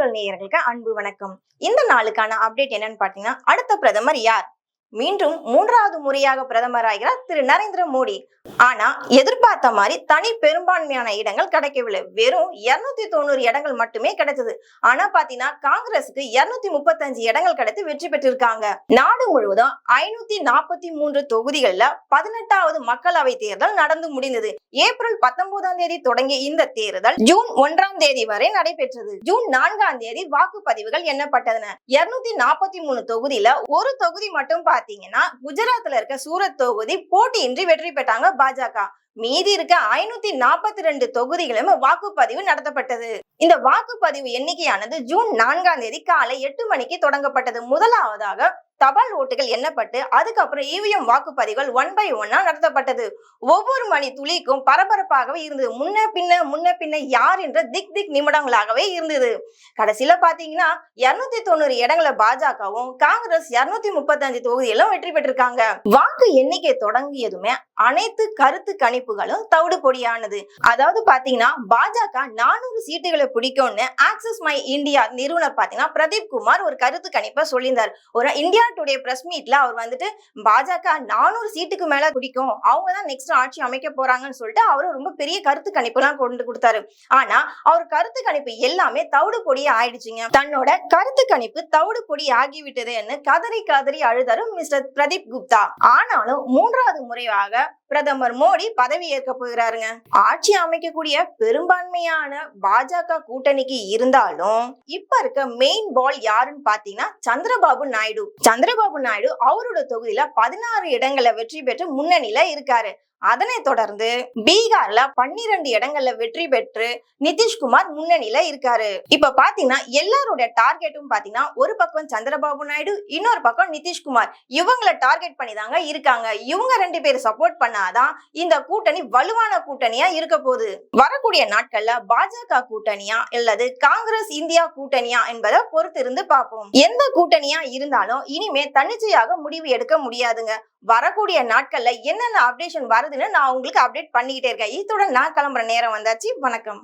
நேயர்களுக்கு அன்பு வணக்கம். இந்த நாளுக்கான அப்டேட் என்னன்னு பாத்தீங்கன்னா அடுத்த பிரதமர் யார்? மீண்டும் மூன்றாவது முறையாக பிரதமர் ஆகிறார் திரு. நரேந்திர மோடி. ஆனா எதிர்பார்த்த மாதிரி தனி பெரும்பான்மையான இடங்கள் கிடைக்கவில்லை. வெறும் 290 தொண்ணூறு இடங்கள் மட்டுமே கிடைச்சது ஆனா பாத்தீங்கன்னா காங்கிரஸுக்கு 235 முப்பத்தஞ்சு இடங்கள் கிடைத்து வெற்றி பெற்றிருக்காங்க. நாடு முழுவதும் ஐநூத்தி நாற்பத்தி மூன்று தொகுதிகள்ல பதினெட்டாவது மக்களவை தேர்தல் நடந்து முடிந்தது. ஏப்ரல் பத்தொன்பதாம் தேதி தொடங்கிய இந்த தேர்தல் ஜூன் ஒன்றாம் தேதி வரை நடைபெற்றது. ஜூன் நான்காம் தேதி வாக்குப்பதிவுகள் எண்ணப்பட்டன. இருநூத்தி நாற்பத்தி மூணு தொகுதியில ஒரு தொகுதி மட்டும் பாத்தீங்கன்னா குஜராத்ல இருக்க சூரத் தொகுதி போட்டியின்றி வெற்றி பெற்றாங்க பாஜக. மீதி இருக்க ஐநூத்தி நாற்பத்தி ரெண்டு தொகுதிகளும் வாக்குப்பதிவு நடத்தப்பட்டது. இந்த வாக்குப்பதிவு எண்ணிக்கையானது ஜூன் நான்காம் தேதி காலை எட்டு மணிக்கு தொடங்கப்பட்டது. முதலாவதாக தபால் ஓட்டுகள் எண்ணப்பட்டு அதுக்கப்புறம் இவிஎம் வாக்குப்பதிவுகள் ஒன் பை ஒன்னா நடத்தப்பட்டது. ஒவ்வொரு மணி துளிக்கும் பரபரப்பாகவே இருந்தது. முன்ன பின்ன முன்ன பின்ன யார் என்ற திக் திக் நிமிடங்களாகவே இருந்தது. கடைசியில பாத்தீங்கன்னா இருநூத்தி தொண்ணூறு இடங்களை பாஜகவும் காங்கிரஸ் இருநூத்தி முப்பத்தஞ்சு தொகுதியிலும் வெற்றி பெற்றிருக்காங்க. வாக்கு எண்ணிக்கை தொடங்கியதுமே அனைத்து கருத்து கணிப்புகளும் தவிடு பொடியானது. அதாவது பாத்தீங்கன்னா பாஜக நானூறு சீட்டுகளை பிடிக்கும்னு ஆக்சிஸ் மை இந்தியா நிறுவனர் பாத்தீங்கன்னா பிரதீப் குமார் ஒரு கருத்து கணிப்பை சொல்லியிருந்தார். ஒரு இந்தியா டுடே பிரஸ் மீட்ல அவர் வந்துட்டு பாஜக நானூறு சீட்டுக்கு மேல பிடிக்கும் அவங்க தான் நெக்ஸ்ட் ஆட்சி அமைக்க போறாங்கன்னு சொல்லிட்டு அவரு ரொம்ப பெரிய கருத்து கணிப்பு எல்லாம் கொண்டு கொடுத்தாரு. ஆனா அவர் கருத்து கணிப்பு எல்லாமே தவிடு பொடி ஆயிடுச்சுங்க. தன்னோட கருத்து கணிப்பு தவிடு பொடி ஆகிவிட்டதுன்னு கதறி கதறி அழுதாரு மிஸ்டர் பிரதீப் குப்தா. ஆனாலும் மூன்றாவது முறையாக பிரதமர் மோடி பதவி ஏற்க போகிறாருங்க. ஆட்சி அமைக்கக்கூடிய பெரும்பான்மையான பாஜக கூட்டணிக்கு இருந்தாலும் இப்ப இருக்க மெயின் பால் யாருன்னு பாத்தீங்கன்னா சந்திரபாபு நாயுடு. சந்திரபாபு நாயுடு அவரோட தொகுதியில பதினாறு இடங்களை வெற்றி பெற்று முன்னணியில இருக்காரு. அதனைத் தொடர்ந்து பீகார்ல பன்னிரண்டு இடங்கள்ல வெற்றி பெற்று நிதிஷ்குமார் முன்னணியில இருக்காரு. இப்ப பாத்தீங்கன்னா எல்லாரோட டார்கெட்டும் பாத்தீங்கன்னா ஒரு பக்கம் சந்திரபாபு நாயுடு இன்னொரு பக்கம் நிதிஷ்குமார். இவங்கள டார்கெட் பண்ணி தாங்க இருக்காங்க. இவங்க ரெண்டு பேரும் சப்போர்ட் பண்ணாதான் இந்த கூட்டணி வலுவான கூட்டணியா இருக்க போகுது. வரக்கூடிய நாட்கள்ல பாஜக கூட்டணியா அல்லது காங்கிரஸ் இந்தியா கூட்டணியா என்பதை பொறுத்து இருந்து பார்ப்போம். எந்த கூட்டணியா இருந்தாலும் இனிமே தன்னிச்சையாக முடிவு எடுக்க முடியாதுங்க. வரக்கூடிய நாட்கள்ல என்னென்ன அப்டேஷன் வருதுன்னு நான் உங்களுக்கு அப்டேட் பண்ணிக்கிட்டே இருக்கேன். இத்துடன் நான் கிளம்புற நேரம் வந்தாச்சு. வணக்கம்.